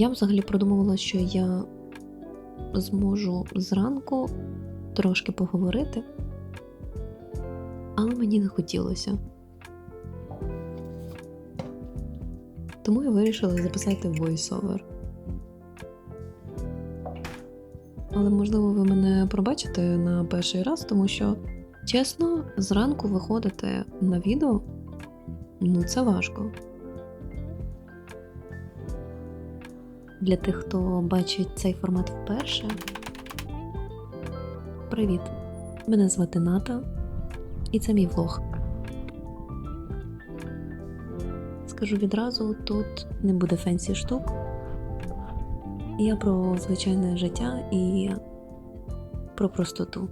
Я взагалі продумувала, що я зможу зранку трошки поговорити, але мені не хотілося. Тому я вирішила записати voice-over. Але можливо ви мене пробачите на перший раз, тому що, чесно, зранку виходити на відео ну це важко. Для тих, хто бачить цей формат вперше. Привіт! Мене звати Ната, і це мій влог. Скажу відразу, тут не буде фенсі штук. Я про звичайне життя і про простоту.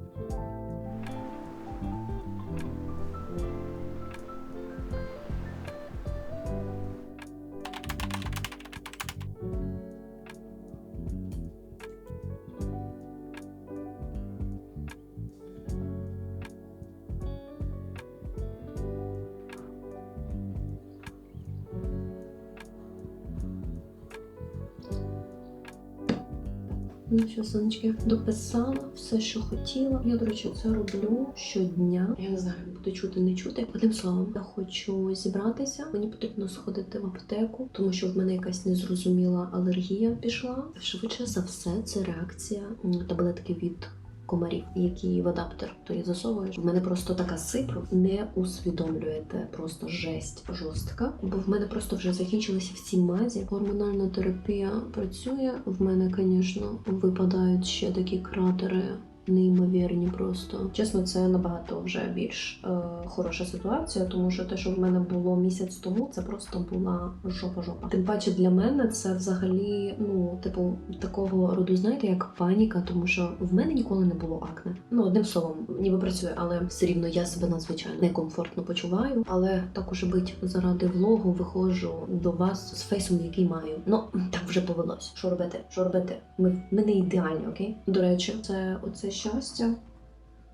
Ну що, сонечки, дописала все, що хотіла. Я, до речі, це роблю щодня. Я не знаю, буде чути, не чути. Одним словом, я хочу зібратися. Мені потрібно сходити в аптеку, тому що в мене якась незрозуміла алергія пішла. Швидше за все, це реакція таблетки від. Комарів, які в адаптер то і засовуєш. В мене просто така сипра. Не усвідомлюєте просто жесть жорстка. Бо в мене просто вже закінчилися всі мазі. Гормональна терапія працює. В мене, звісно, випадають ще такі кратери. Неймовірні просто чесно, це набагато вже більш е, хороша ситуація, тому що те, що в мене було місяць тому, це просто була жопа-жопа. Тим паче для мене це взагалі, ну, типу, такого роду, знаєте, як паніка, тому що в мене ніколи не було акне. Ну, одним словом, ніби працює, але все рівно я себе надзвичайно некомфортно почуваю. Але так уже бить заради влогу виходжу до вас з фейсом, який маю. Ну так вже повелось. Що робити? Що робити? Ми, ми не ідеальні, окей? До речі, це оце щастя.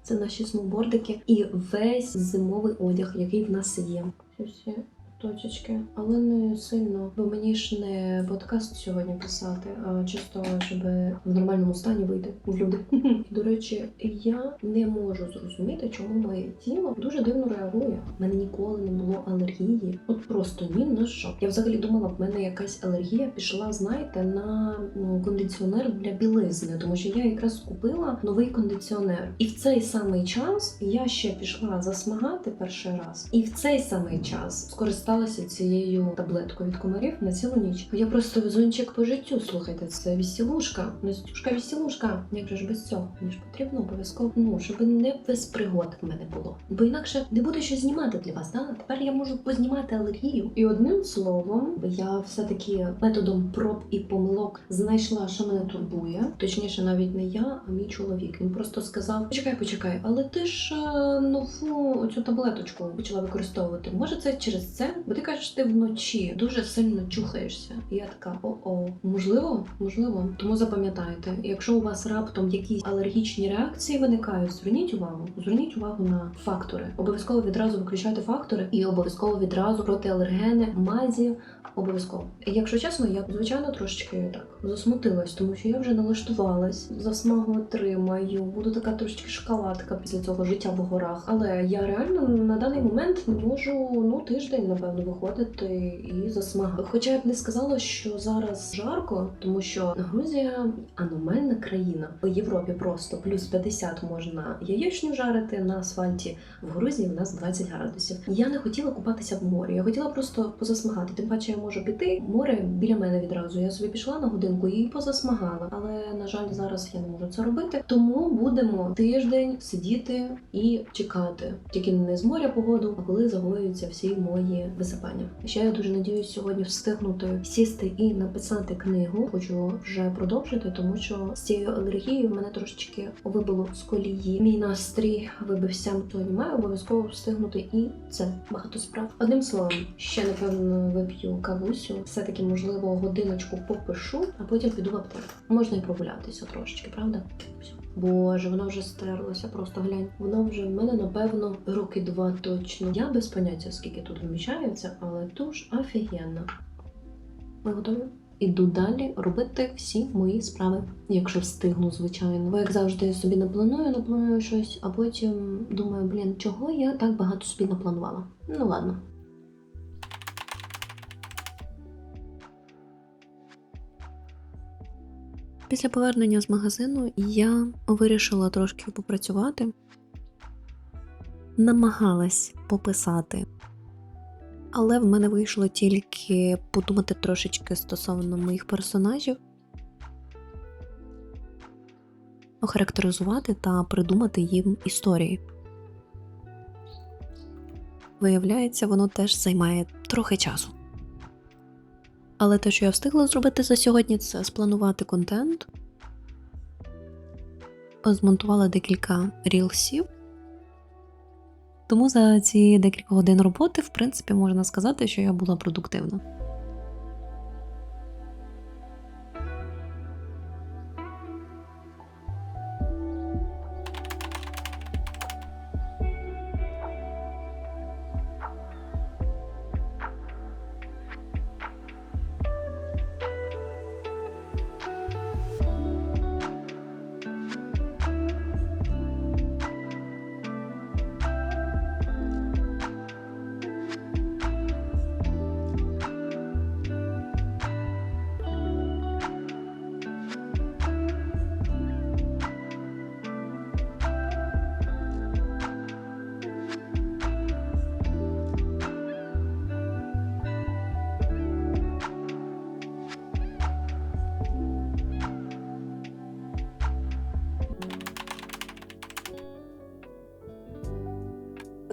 Це наші сноубордики і весь зимовий одяг, який в нас є. Щось точечки, але не сильно, бо мені ж не подкаст сьогодні писати, а чисто, щоб в нормальному стані вийти в люди. До речі, я не можу зрозуміти, чому моє тіло дуже дивно реагує. У мене ніколи не було алергії. От просто ні на що. Я взагалі думала, в мене якась алергія пішла, знаєте, на кондиціонер для білизни, тому що я якраз купила новий кондиціонер. І в цей самий час я ще пішла засмагати перший раз, і в цей самий час скористалася цією таблеткою від комарів на цілу ніч. Я просто везунчик по життю. Слухайте, це вісілушка. Настюшка вісілушка. Як же ж без цього? Мені ж потрібно обов'язково, ну щоб не без пригод в мене було. Бо інакше не буде що знімати для вас. Да? Тепер я можу познімати алергію. І одним словом, я все-таки методом проб і помилок знайшла, що мене турбує. Точніше, навіть не я, а мій чоловік. Він просто сказав: Почекай, почекай, але ти ж е, нову цю таблеточку почала використовувати. Може, це через це? Бо ти кажеш, ти вночі дуже сильно чухаєшся. І я така: о-о, можливо, можливо. Тому запам'ятайте, якщо у вас раптом якісь алергічні реакції виникають, зверніть увагу. Зверніть увагу на фактори. Обов'язково відразу виключайте фактори і обов'язково відразу протиалергени, мазі. Обов'язково. Якщо чесно, я звичайно трошечки так засмутилась, тому що я вже налаштувалась, засмагу отримаю, буду така трошечки шоколадка після цього життя в горах. Але я реально на даний момент не можу ну тиждень, напевно, виходити і засмагати. Хоча я б не сказала, що зараз жарко, тому що Грузія аномальна країна. У Європі просто плюс 50 можна яєчню жарити на асфальті. В Грузії в нас 20 градусів. Я не хотіла купатися в морі. Я хотіла просто позасмагати. Тим паче я можу піти. Море біля мене відразу. Я собі пішла на годинку і позасмагала. Але на жаль, зараз я не можу це робити. Тому будемо тиждень сидіти і чекати. Тільки не з моря погоду, а коли загоюються всі мої висипання. Ще я дуже надіюсь сьогодні встигнути сісти і написати книгу. Хочу вже продовжити, тому що з цією алергією мене трошечки вибило з колії. Мій настрій вибився. Сьогодні маю обов'язково встигнути і це багато справ. Одним словом, ще напевно вип'ю кавусю. Все таки, можливо, годиночку попишу, а потім піду в аптеку. Можна і прогулятися трошечки, правда? Все. Боже, вона вже стерлася, просто глянь. Вона вже в мене, напевно, роки два точно. Я без поняття, скільки тут вміщається, але туш офігенна. Ми готові? іду далі робити всі мої справи, якщо встигну, звичайно. Бо як завжди я собі напланую, напланую щось, а потім думаю, блін, чого я так багато собі напланувала. Ну ладно. Після повернення з магазину я вирішила трошки попрацювати, намагалась пописати, але в мене вийшло тільки подумати трошечки стосовно моїх персонажів, охарактеризувати та придумати їм історії. Виявляється, воно теж займає трохи часу. Але те, що я встигла зробити за сьогодні, це спланувати контент, змонтувала декілька рілсів. Тому за ці декілька годин роботи, в принципі, можна сказати, що я була продуктивна.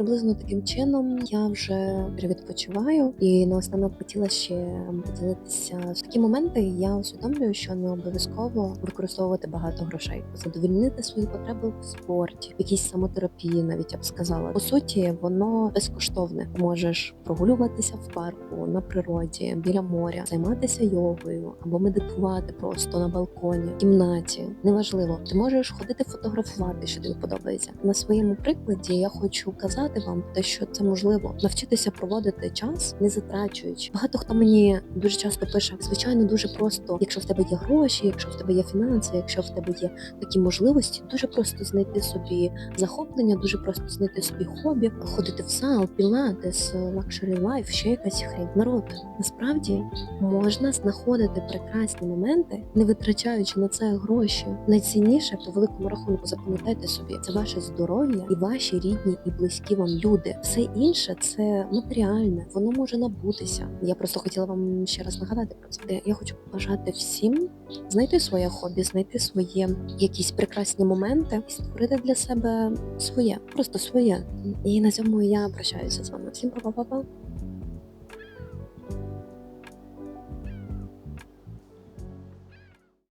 Приблизно таким чином я вже відпочиваю, і наостанок хотіла ще поділитися в такі моменти. Я усвідомлюю, що не обов'язково використовувати багато грошей, задовільнити свої потреби в спорті, в якійсь самотерапії, навіть я б сказала. По суті, воно безкоштовне. Можеш прогулюватися в парку на природі, біля моря, займатися йогою або медитувати просто на балконі, в кімнаті. Неважливо, ти можеш ходити фотографувати, що тобі подобається. На своєму прикладі я хочу казати вам те, що це можливо навчитися проводити час, не затрачуючи. Багато хто мені дуже часто пише: звичайно, дуже просто, якщо в тебе є гроші, якщо в тебе є фінанси, якщо в тебе є такі можливості, дуже просто знайти собі захоплення, дуже просто знайти собі хобі, ходити в зал, пілатес, лакшері лайф, ще якась хрень. Народ насправді можна знаходити прекрасні моменти, не витрачаючи на це гроші. Найцінніше по великому рахунку запам'ятайте собі це ваше здоров'я і ваші рідні і близькі вам люди. Все інше це матеріальне, воно може набутися. Я просто хотіла вам ще раз нагадати про це. Я хочу побажати всім знайти своє хобі, знайти своє якісь прекрасні моменти і створити для себе своє, просто своє. І на цьому я прощаюся з вами. Всім па-па-па-па.